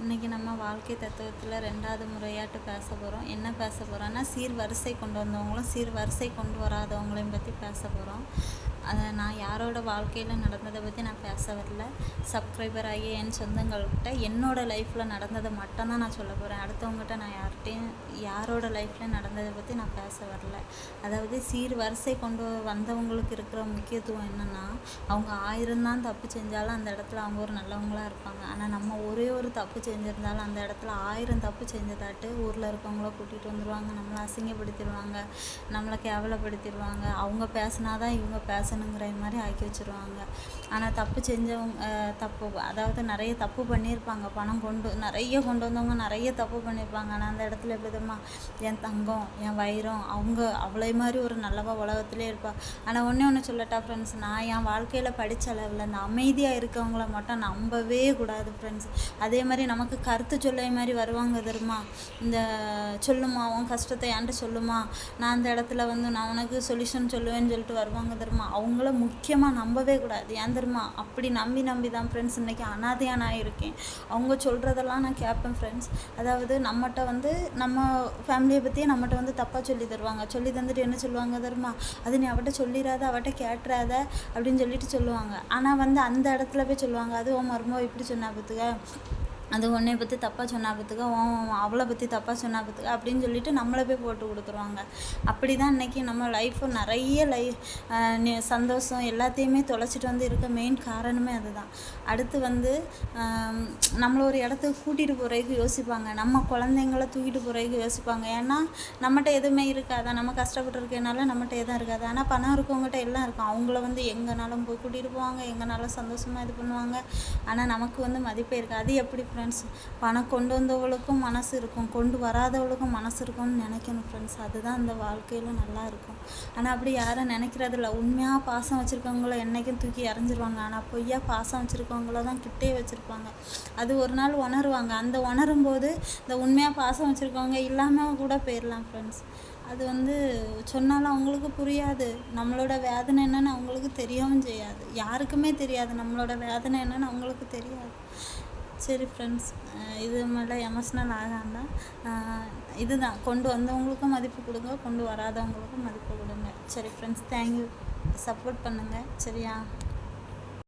இன்றைக்கி நம்ம வாழ்க்கை தத்துவத்தில் ரெண்டாவது முறையாட்டு பேச போகிறோம் என்ன பேச போகிறோன்னா சீர் வரிசை கொண்டு வந்தவங்களும் சீர் வரிசை கொண்டு வராதவங்களையும் பற்றி பேச போகிறோம் அதை நான் யாரோட வாழ்க்கையில் நடந்ததை பற்றி நான் பேச வரல. சப்ஸ்கிரைபர் ஆகிய என் சொந்தங்கள்கிட்ட என்னோட லைஃப்பில் நடந்ததை மட்டும்தான் நான் சொல்ல போகிறேன் அடுத்தவங்ககிட்ட நான் யார்கிட்டையும் யாரோட லைஃப்பில் நடந்ததை பற்றி நான் பேச வரல. அதாவது சீர் வரிசை கொண்டு வந்தவங்களுக்கு இருக்கிற முக்கியத்துவம் என்னென்னா அவங்க ஆயிரம் தான் தப்பு செஞ்சாலும் அந்த இடத்துல அவங்க ஒரு நல்லவங்களாக இருப்பாங்க. ஆனால் நம்ம ஒரே ஒரு தப்பு செஞ்சுருந்தாலும் அந்த இடத்துல ஆயிரம் தப்பு செஞ்சதாட்டு ஊரில் இருக்கவங்கள கூட்டிகிட்டு வந்துடுவாங்க நம்மளை அசிங்கப்படுத்திடுவாங்க நம்மளை கேவலப்படுத்திடுவாங்க. அவங்க பேசினாதான் இவங்க பேசணுங்கிற மாதிரி ஆக்கி வச்சுருவாங்க. ஆனால் தப்பு செஞ்சவங்க தப்பு அதாவது நிறைய தப்பு பண்ணியிருப்பாங்க பணம் கொண்டு நிறைய கொண்டு வந்தவங்க நிறைய தப்பு பண்ணியிருப்பாங்க ஆனால் அந்த இடத்துல எப்படி தெரியுமா? என் தங்கம் என் வைரம் அவங்க அவளை மாதிரி ஒரு நல்லவா உலகத்திலே இருப்பா. ஆனால் ஒன்றே ஒன்று சொல்லட்டா ஃப்ரெண்ட்ஸ் நான் என் வாழ்க்கையில் படித்த அளவில் இந்த அமைதியாக இருக்கவங்கள மட்டும் நம்பவே கூடாது ஃப்ரெண்ட்ஸ் அதே மாதிரி நமக்கு கருத்து சொல்லை மாதிரி வருவாங்க தெரியுமா? இந்த சொல்லுமா உன் கஷ்டத்தை ஏன்ட்டு சொல்லுமா நான் அந்த இடத்துல வந்து நான் உனக்கு சொல்யூஷன் சொல்லுவேன்னு சொல்லிட்டு வருவாங்க தெரியுமா? அவங்கள முக்கியமாக நம்பவே கூடாது. ஏன் தெரியுமா? அப்படி நம்பி நம்பி தான் ஃப்ரெண்ட்ஸ் இன்றைக்கி அனாதையாக நான் இருக்கேன். அவங்க சொல்கிறதெல்லாம் நான் கேட்பேன் ஃப்ரெண்ட்ஸ் அதாவது நம்மகிட்ட வந்து நம்ம ஃபேமிலியை பற்றியே நம்மகிட்ட வந்து தப்பாக சொல்லி தருவாங்க. சொல்லி தந்துட்டு என்ன சொல்லுவாங்க தெரியுமா? அது நீ அவட்ட சொல்லிடாத அவட்ட கேட்டுறாத அப்படின்னு சொல்லிட்டு சொல்லுவாங்க. ஆனால் வந்து அந்த இடத்துல போய் சொல்லுவாங்க அது உன் மருமோ இப்படி சொன்னா பார்த்துக்க அது உன்னை பற்றி தப்பாக சொன்னா பார்த்துக்க உன் அவளை பற்றி தப்பாக சொன்னா பார்த்துக்க அப்படின்னு சொல்லிட்டு நம்மளை போய் போட்டு கொடுத்துருவாங்க. அப்படி தான் இன்றைக்கி நம்ம லைஃப்பு நிறைய லை சந்தோஷம் எல்லாத்தையுமே தொலைச்சிட்டு வந்து இருக்க மெயின் காரணமே அதுதான். அடுத்து வந்து நம்மளை ஒரு இடத்துக்கு கூட்டிகிட்டு போகிறதுக்கு யோசிப்பாங்க. நம்ம குழந்தைங்கள தூக்கிட்டு போகிறதுக்கு யோசிப்பாங்க. ஏன்னா நம்மகிட்ட எதுவுமே இருக்காதா? நம்ம கஷ்டப்பட்டுருக்கனால நம்மகிட்ட எதுவும் இருக்காது? ஆனால் பணம் இருக்கவங்ககிட்ட எல்லாம் இருக்கும். அவங்கள வந்து எங்கேனாலும் போய் கூட்டிகிட்டு போவாங்க. எங்கேனாலும் சந்தோஷமாக இது பண்ணுவாங்க. ஆனால் நமக்கு வந்து மதிப்பே இருக்காது. அது எப்படி ஃப்ரெண்ட்ஸ் பணம் கொண்டு வந்தவளுக்கும் மனசு இருக்கும். கொண்டு வராதவளுக்கும் மனசு இருக்கும்னு நினைக்கணும் ஃப்ரெண்ட்ஸ் அதுதான் அந்த வாழ்க்கையில் நல்லா இருக்கும். ஆனால் அப்படி யாரும் நினைக்கிறதில்ல. உண்மையாக பாசம் வச்சுருக்கவங்கள என்றைக்கும் தூக்கி இறஞ்சிருவாங்க ஆனால் பொய்யா பாசம் வச்சுருக்கவங்கள தான் கிட்டே வச்சுருப்பாங்க. அது ஒரு நாள் உணருவாங்க. அந்த உணரும் போது இந்த உண்மையாக பாசம் வச்சுருக்கவங்க இல்லாமல் கூட போயிடலாம் ஃப்ரெண்ட்ஸ் அது வந்து சொன்னாலும் அவங்களுக்கு புரியாது. நம்மளோட வேதனை என்னன்னு அவங்களுக்கு தெரியவும் செய்யாது. யாருக்குமே தெரியாது. நம்மளோட வேதனை என்னன்னு அவங்களுக்கு தெரியாது. சரி ஃப்ரெண்ட்ஸ் இது மேலே எமோஷ்னல் ஆகாமல் இதுதான். கொண்டு வந்தவங்களுக்கும் மதிப்பு கொடுங்க. கொண்டு வராதவங்களுக்கும் மதிப்பு கொடுங்க. சரி ஃப்ரெண்ட்ஸ் தேங்க்யூ சப்போர்ட் பண்ணுங்கள் சரியா?